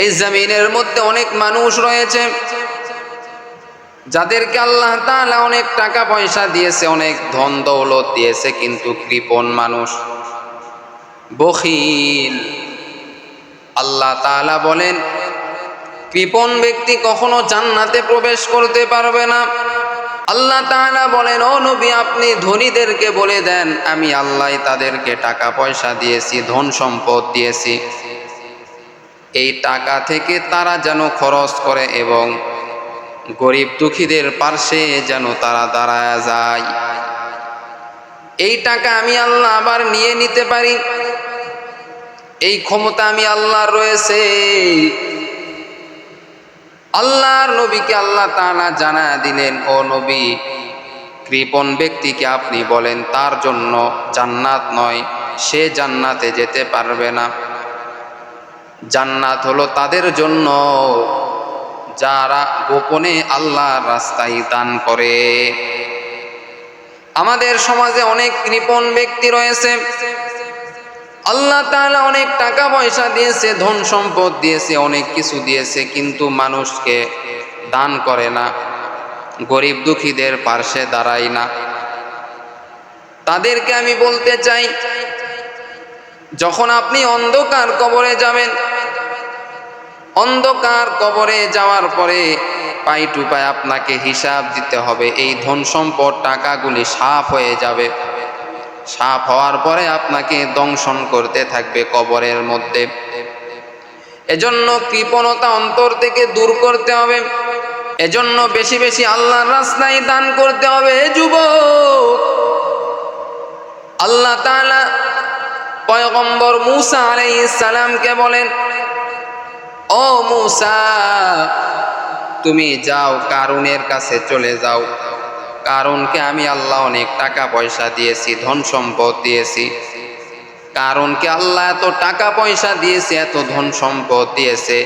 এই জমিনের মধ্যে অনেক মানুষ রয়েছে, যাদেরকে আল্লাহ তাআলা অনেক টাকা পয়সা দিয়েছে, অনেক ধন দৌলত দিয়েছে, কিন্তু কৃপণ মানুষ বখিল। আল্লাহ তাআলা বলেন, কৃপণ ব্যক্তি কখনো জান্নাতে প্রবেশ করতে পারবে না। আল্লাহ তাআলা বলেন, ও নবী, আপনি ধনীদেরকে বলে দেন, আমি আল্লাহ তাদেরকে টাকা পয়সা দিয়েছি, ধন সম্পদ দিয়েছি। এই টাকা থেকে তারা যেন খরচ করে এবং গরিব দুঃখীদের পার্শ্বে যেন তারা দাঁড়ায় যায়। এই টাকা আমি আল্লাহ আবার নিয়ে নিতে পারি। এই ক্ষমতা আমি আল্লাহর রয়েছে। আল্লাহর নবীকে আল্লাহ তাআলা জানা দিলেন, ও নবী, কৃপণ ব্যক্তিকে আপনি বলেন, তার জন্য জান্নাত নয়, সে জান্নাতে যেতে পারবে না। জান্নাত হলো তাদের জন্য। যারা গোপনে আল্লাহর রাস্তায় দান করে। আমাদের সমাজে অনেক কৃপণ ব্যক্তি রয়েছে। আল্লাহ তাআলা অনেক টাকা পয়সা দিয়েছে, ধন সম্পদ দিয়েছে, অনেক কিছু দিয়েছে, কিন্তু মানুষকে দান করে না। গরিব দুঃখীদের পার্শ্বে দাঁড়ায় না। তাদেরকে আমি বলতে চাই, যখন আপনি অন্ধকার কবরে যাবেন অন্ধকার কবরে যাওয়ার পরে পাই টু পাই আপনাকে হিসাব দিতে হবে। এই ধন সম্পদ টাকাগুলি সাফ হয়ে যাবে। সাফ হওয়ার পরে আপনাকে দংশন করতে থাকবে কবরের মধ্যে। এজন্য কৃপণতা অন্তর থেকে দূর করতে হবে। এজন্য বেশি বেশি আল্লাহর রাস্তায় দান করতে হবে। হে যুবক! আল্লাহ তাআলা পয়গম্বর মুসা আলাইহিস সালামকে বলেন ও মুসা, তুমি যাও, কারুনের কাছে চলে যাও। কারণকে আমি আল্লাহ অনেক টাকা পয়সা দিয়েছি, ধন সম্পদ দিয়েছি। কারণকে আল্লাহ এত টাকা পয়সা দিয়েছে, এত ধন সম্পদ দিয়েছে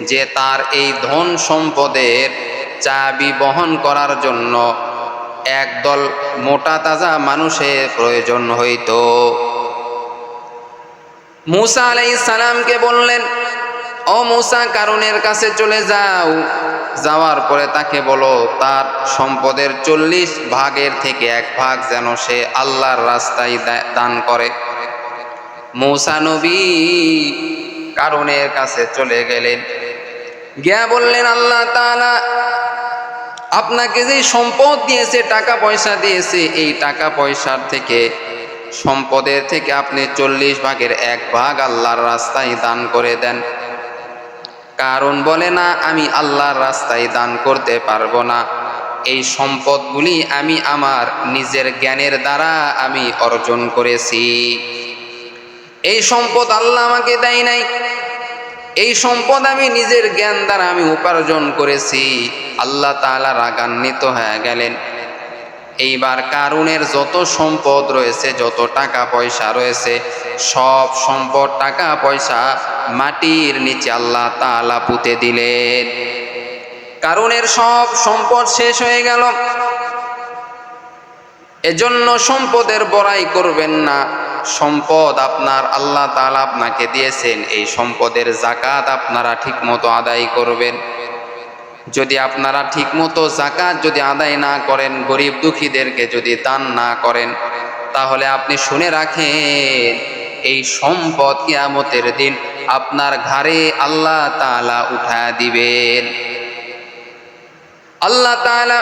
যে তার এই ধন সম্পদের চাবি বহন করার জন্য একদল মোটা তাজা মানুষের প্রয়োজন হইতো। মুসা আলাই সালামকে বললেন ও কারণের কাছে চলে যাও। যাওয়ার পরে তাকে বলো, তার সম্পদের চল্লিশ ভাগের থেকে এক ভাগ যেন সে আল্লাহর রাস্তায় দান করে। মৌসা নবী কারণের কাছে চলে গেলেন। গিয়া বললেন, আল্লাহ তাআলা আপনাকে যে সম্পদ দিয়েছে, টাকা পয়সা দিয়েছে, এই টাকা পয়সার থেকে, সম্পদের থেকে আপনি চল্লিশ ভাগের এক ভাগ আল্লাহর রাস্তায় দান করে দেন। কারণ বলে না, আমি আল্লাহর রাস্তায় দান করতে পারব না। এই সম্পদগুলি আমি আমার নিজের জ্ঞানের দ্বারা আমি অর্জন করেছি। এই সম্পদ আল্লাহ আমাকে দেয় নাই। এই সম্পদ আমি নিজের জ্ঞান দ্বারা আমি উপার্জন করেছি। আল্লাহ তাআলা রাগান্বিত হয়ে গেলেন। এইবার কারুনের যত সম্পদ রয়েছে, যত টাকা পয়সা রয়েছে, সব সম্পদ, টাকা পয়সা মাটির নিচে আল্লাহ তালা পুঁতে দিলেন। কারণের সব সম্পদ শেষ হয়ে গেল। এজন্য সম্পদের বড়াই করবেন না। সম্পদ আপনার আল্লাহ তাআলা আপনাকে দিয়েছেন। এই সম্পদের জাকাত আপনারা ঠিকমতো আদায় করবেন। যদি আপনারা ঠিকমতো জাকাত যদি আদায় না করেন, গরিব দুঃখীদেরকে যদি দান না করেন, তাহলে আপনি শুনে রাখেন এই সম্পদ কিয়ামতের দিন আপনার ঘাড়ে আল্লাহ তালা উঠা দিবেন। আল্লাহ তালা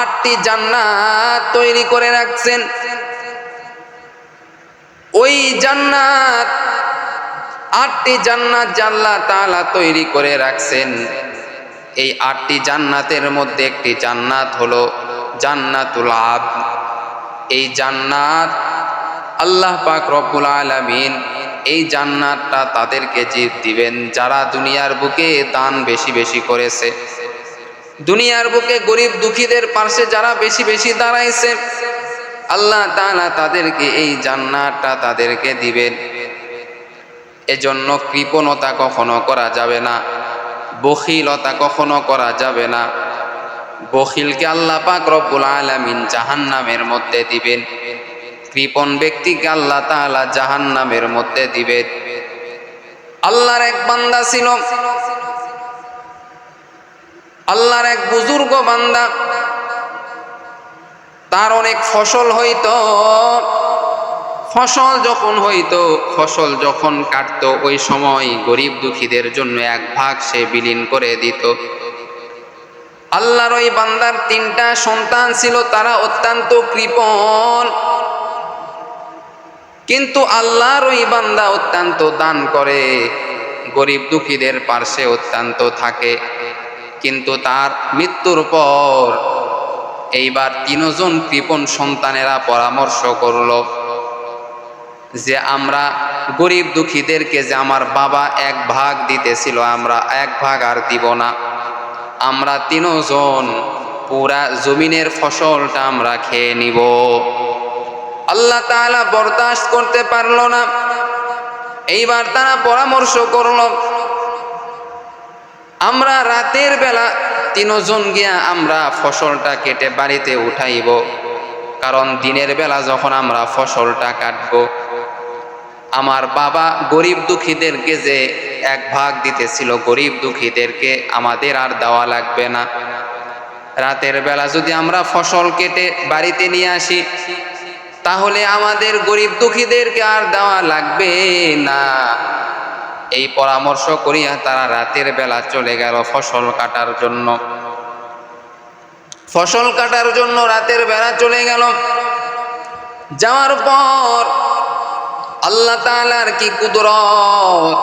আটটি জান্নাত তৈরি করে রাখছেন। ওই জান্নাত, আটটি জান্নাত জাল্লা তালা তৈরি করে রাখছেন, এই আটটি জান্নাতের মধ্যে একটি জান্নাত হলো জান্নাতুল আব এই জান্নাত আল্লাহ পাক রব্বুল আলামিন এই জান্নাতটা তাদেরকে জীব দিবেন, যারা দুনিয়ার বুকে দান বেশি বেশি করেছে। দুনিয়ার বুকে গরিব দুঃখীদের পাশে যারা বেশি বেশি দাঁড়াইছে, আল্লাহ তাআলা তাদেরকে এই জান্নাতটা তাদেরকে দিবেন। এজন্য কৃপণতা কখনো করা যাবে না, বখিলতা কখনো করা যাবে না। বখিলকে আল্লাহ পাক রব্বুল আলামিন জাহান্নামের মধ্যে দিবেন। কৃপণ ব্যক্তিকে আল্লাহ তাআলা জাহান্নামের মধ্যে দিবেন আল্লাহর এক বান্দা ছিল। আল্লাহর এক বুজুর্গ বান্দা। তার অনেক ফসল হইতো। ফসল যখন হইতো, ফসল যখন কাটতো, ওই সময় গরিব দুঃখীদের জন্য এক ভাগ সে বিলীন করে দিত। আল্লাহর ওই বান্দার তিনটা সন্তান ছিল, তারা অত্যন্ত কৃপণ। কিন্তু আল্লাহর ওই বান্দা অত্যন্ত দান করে। গরিব দুঃখীদের পার্শ্বে অত্যন্ত থাকে। কিন্তু তার মৃত্যুর পর এইবার তিনজন কৃপণ সন্তানেরা পরামর্শ করল যে আমরা গরিব দুঃখীদেরকে যে আমার বাবা এক ভাগ দিতেছিল, আমরা এক ভাগ আর দিব না। আমরা তিনজন পুরা জমিনের ফসলটা আমরা খেয়ে নিব। আল্লাহ তাআলা বরদাস্ত করতে পারল না। এইবার তারা পরামর্শ করল, আমরা রাতের বেলা তিনজন গিয়া আমরা ফসলটা কেটে বাড়িতে উঠাইব, কারণ দিনের বেলা যখন আমরা ফসলটা কাটব, আমার বাবা গরিব দুঃখীদেরকে যে এক ভাগ দিতেছিল, গরিব দুঃখীদেরকে আমাদের আর দেওয়া লাগবে না। রাতের বেলা যদি আমরা ফসল কেটে বাড়িতে নিয়ে আসি তাহলে আমাদের গরিব দুঃখীদেরকে আর দেওয়া লাগবে না। এই পরামর্শ করিয়া তারা রাতের বেলা চলে গেল ফসল কাটার জন্য। ফসল কাটার জন্য রাতের বেলা চলে গেল। যাওয়ার পর আল্লাহ তাআলার কি কুদরত?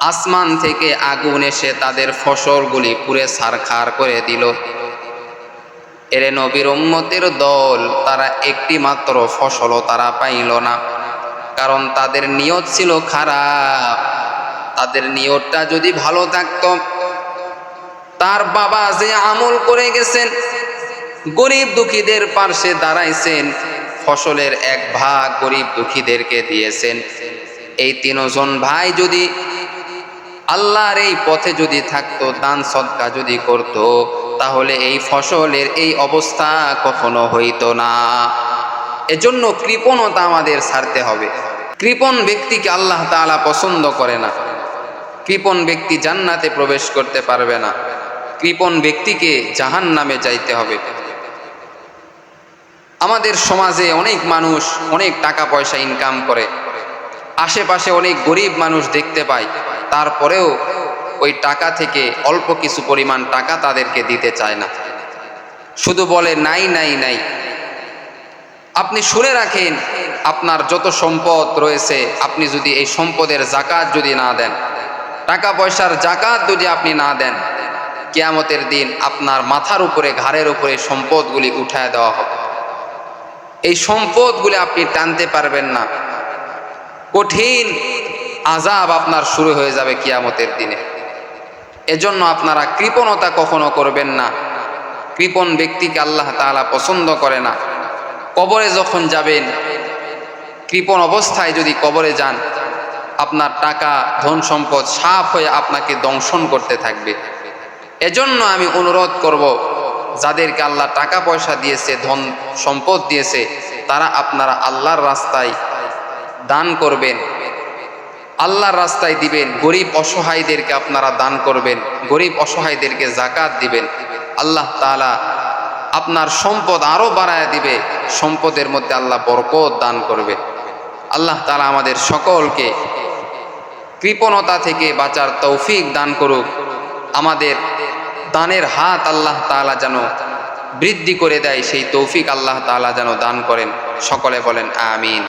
আসমান থেকে আগুন এসে তাদের ফসলগুলি পুরে সারখার করে দিল। এরে নবীর উম্মতের দল, তারা একটি মাত্র ফসলও তারা পাইল না। কারণ তাদের নিয়ত ছিল খারাপ। তাদের নিয়তটা যদি ভালো থাকতো, তার বাবা যে আমল করে গেছেন, গরিব দুঃখীদের পার্শ্বে দাঁড়াইছেন, ফসলের এক ভাগ গরিব দুঃখীদেরকে দিয়েছেন। এই তিনজন ভাই যদি আল্লাহর এই পথে যদি থাকতো, দান সদকা যদি করত তাহলে এই ফসলের এই অবস্থা কখনো হইতো না। এজন্য কৃপণতা আমাদের ছাড়তে হবে। কৃপণ ব্যক্তিকে আল্লাহ তাআলা পছন্দ করে না। কৃপণ ব্যক্তি জান্নাতে প্রবেশ করতে পারবে না। কৃপণ ব্যক্তিকে জাহান নামে যাইতে হবে। আমাদের সমাজে অনেক মানুষ অনেক টাকা পয়সা ইনকাম করে। আশেপাশে অনেক গরিব মানুষ দেখতে পায়। তারপরেও ওই টাকা থেকে অল্প কিছু পরিমাণ টাকা তাদেরকে দিতে চায় না। শুধু বলে, নাই নাই নাই। আপনি শুনে রাখেন, আপনার যত সম্পদ রয়েছে, আপনি যদি এই সম্পদের জাকাত যদি না দেন টাকা পয়সার জাকাত যদি আপনি না দেন, কেয়ামতের দিন আপনার মাথার উপরে, ঘাড়ের উপরে সম্পদগুলি উঠায় দেওয়া হবে। এই সম্পদগুলি আপনি টানতে পারবেন না। কঠিন আজাব আপনার শুরু হয়ে যাবে কিয়ামতের দিনে। এজন্য আপনারা কৃপণতা কখনো করবেন না। কৃপণ ব্যক্তিকে আল্লাহ তাআলা পছন্দ করে না। কবরে যখন যাবেন, কৃপণ অবস্থায় যদি কবরে যান, আপনার টাকা, ধন সম্পদ সাফ হয়ে আপনাকে দংশন করতে থাকবে। এজন্য আমি অনুরোধ করব, যাদেরকে আল্লাহ টাকা পয়সা দিয়েছে, ধন সম্পদ দিয়েছে, তারা আপনারা আল্লাহর রাস্তায় দান করবেন। আল্লাহর রাস্তায় দিবেন, গরিব অসহায়দেরকে আপনারা দান করবেন, গরিব অসহায়দেরকে জাকাত দিবেন। আল্লাহ তাআলা আপনার সম্পদ আরও বাড়ায় দিবে, সম্পদের মধ্যে আল্লাহ বরকত দান করবে। আল্লাহ তালা আমাদের সকলকে কৃপণতা থেকে বাঁচার তৌফিক দান করুক। আমাদের দানের হাত আল্লাহ তাআলা যেন বৃদ্ধি করে দেয়, সেই তৌফিক আল্লাহ তাআলা যেন দান করেন। সকলে বলেন, আমিন।